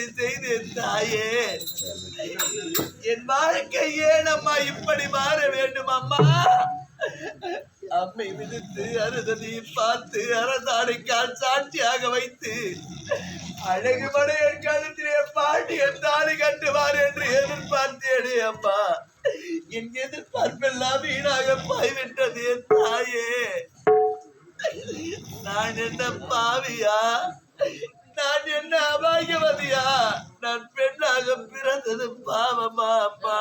இதை செய்து தாயே என் வாழ்க்கை ஏன் அம்மா இப்படி மாற வேண்டும் அம்மா அம்மை விடுத்து அருதனை பார்த்து அரசாணைக்கால் சாட்சியாக வைத்து அழகு மடையன் கழுத்திலே பாண்டியன் தாலி கட்டுவார் என்று எதிர்பார்த்தேனே அம்மா. என் எதிர்பார்ப்பெல்லாம் வீணாக போய்விட்டது என் தாயே. நான் என்ன பாவியா? நான் என்ன அபாகியவதியா நான் பெண்ணாக பிறந்தது பாவமா அப்பா?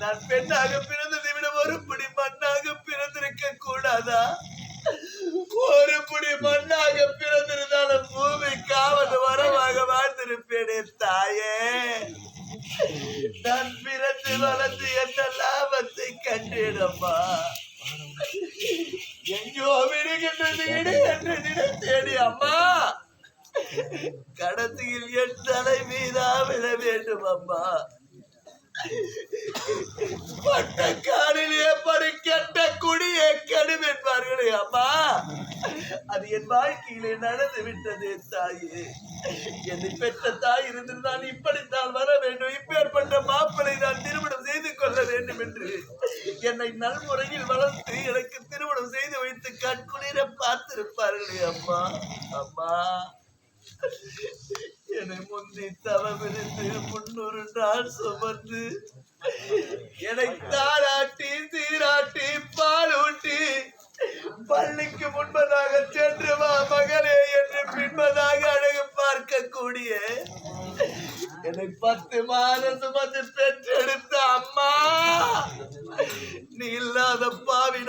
நான் பெண்ணாக பிறந்ததை விட ஒரு பிடி மண்ணாக பிறந்திருக்க கூடாதா? ஒரு பிடி மண்ணாக பிறந்திருந்தாலும் பூமி காவல் வரமாக வாழ்ந்திருப்பேனே தாயே. நான் பிறந்து வளர்ந்து என்ன லாபத்தை கண்டேனம்மா? எங்கோ விடுகின்றது என்று நினைத்தேடி அம்மா. கடத்தியில் என் தலை மீதா விழ வேண்டும் அம்மா. பட்டக்காலிலே படி கெட்ட குடியே கெடும் என்பார்களே அம்மா. அது என் வாழ்க்கையிலே நடந்து விட்டது தாயே. என்னை பெற்ற தாய் இருந்திருந்தால் இப்படித்தான் வர வேண்டும். இப்பேற்பட்ட மாப்பிளை நான் திருமணம் வேண்டும் என்று என்னை நல்முறையில் வளர்த்து எனக்கு திருமணம் செய்து வைத்து கண்குளிர பார்த்திருப்பார்களே அம்மா. அம்மா. என்னை முந்தி தவமிருந்து முன்னூறு நாள் சுமந்து என்னை தாராட்டி சீராட்டி பால் ஊட்டி பள்ளிக்கு முன்பதாக சென்று வா மகனே என்று பின்பதாக அழகு பார்க்கக்கூடிய என்னை பத்து மாதம் சுமந்து பெற்றெடுத்த அம்மா நீ இல்லாத பாவி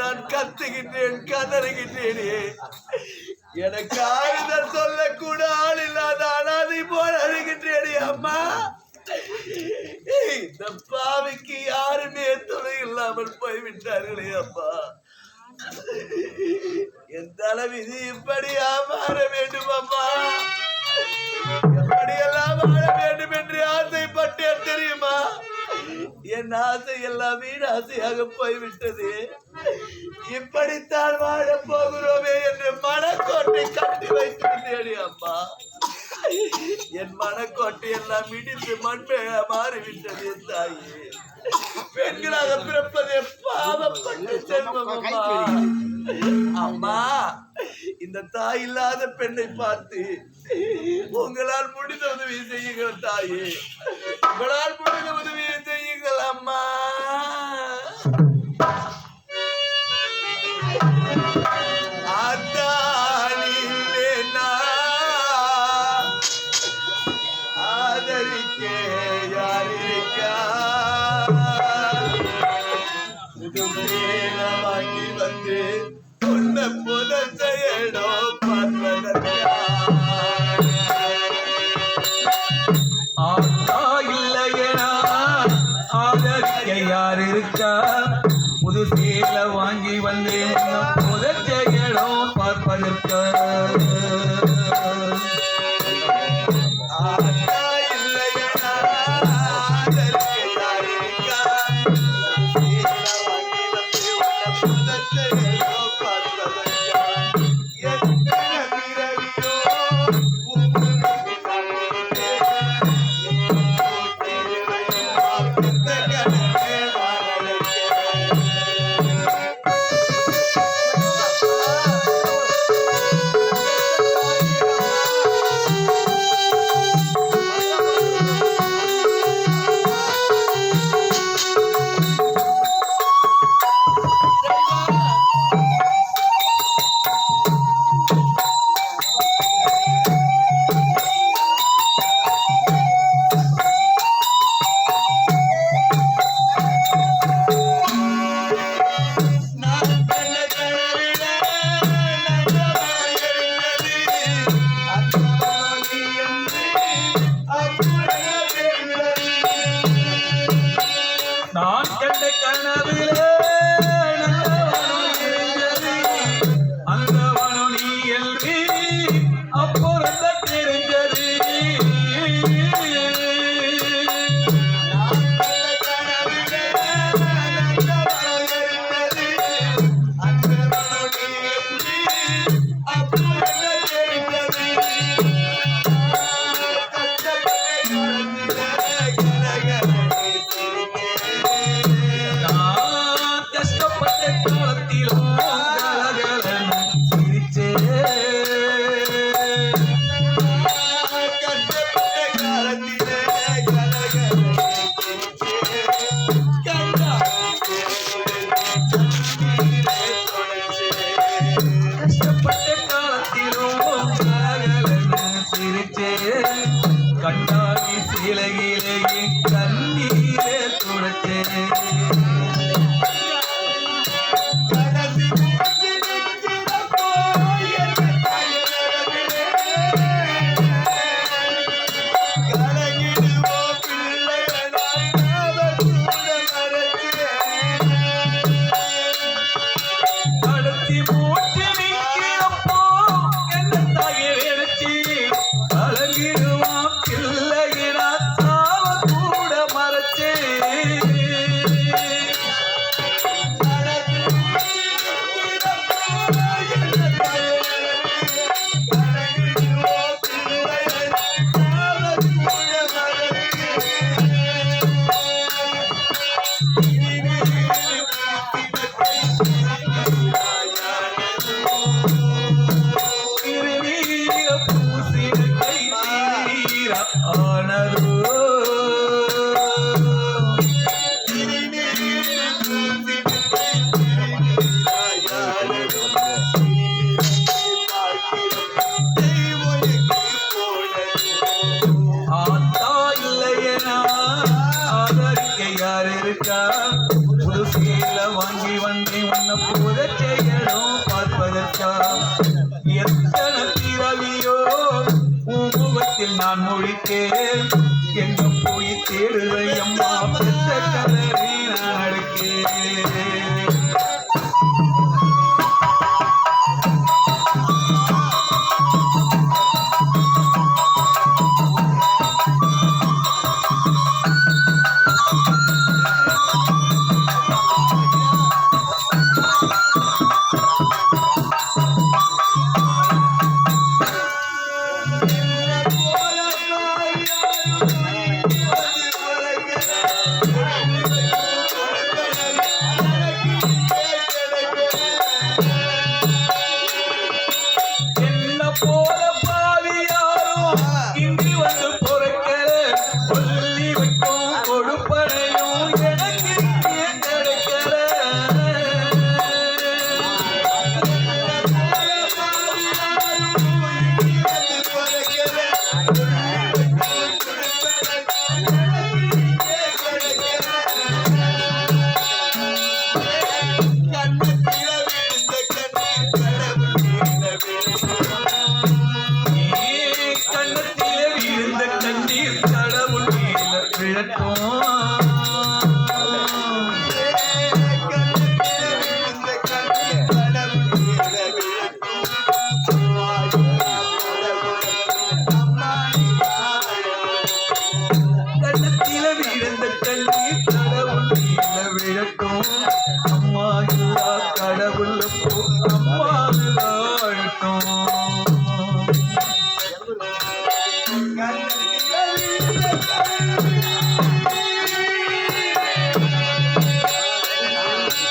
நான் கத்துகின்றேன் கதறுகின்றேனே எனக்கு ஆறுதல் சொல்லக்கூட ஆள் இல்லாத அனாதை போல் அழுகின்றேனே அம்மா. இந்த பாவிக்கு யாருமே துணை இல்லாமல் போய்விட்டார்களே அம்மா. அளவு இது இப்படியா மாற வேண்டும் அம்மா? எப்படியெல்லாம் வாழ வேண்டும் என்று ஆசைப்பட்டேன் தெரியுமா? என் ஆசை எல்லாம் வீடு ஆசையாக போய்விட்டது. இப்படித்தான் வாழப் போகிறோமே என்று மனக்கோட்டை கட்டி வைத்து விட்டேனே அம்மா என் மனக்கோட்டை எல்லாம் இடிந்து மண்மையாக மாறிவிட்டது என் தாயே. பெண்களாக பிறப்பதே பாவப்பட்டு செல்வம் அம்மா. அம்மா இந்த தாய் இல்லாத பெண்ணை பார்த்து உங்களால் முடிந்த உதவி செய்யுங்கள் தாயே. உங்களால் முடிந்த உதவியை செய்யுங்கள் அம்மா. நான் கண்ட கனவிலே Timur. என்ன பூத செயலும் பார்ப்பதற்கா எத்தனை பிறவியோ உருவத்தில் நான் மொழித்தேன். என்ன போய் தேடுதையம்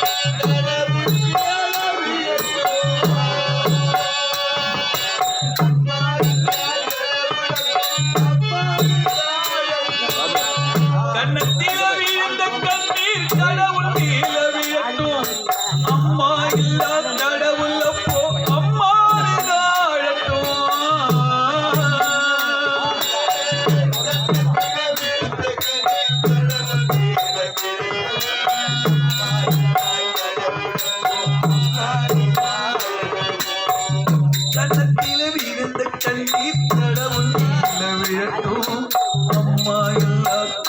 Thank you.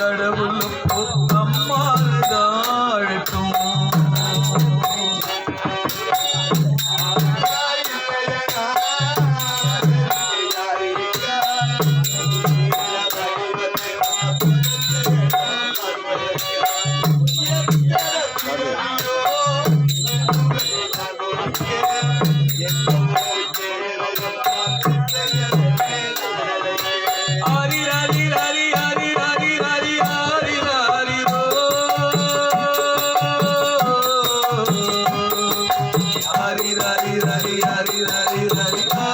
கடவுளும் हरि हरि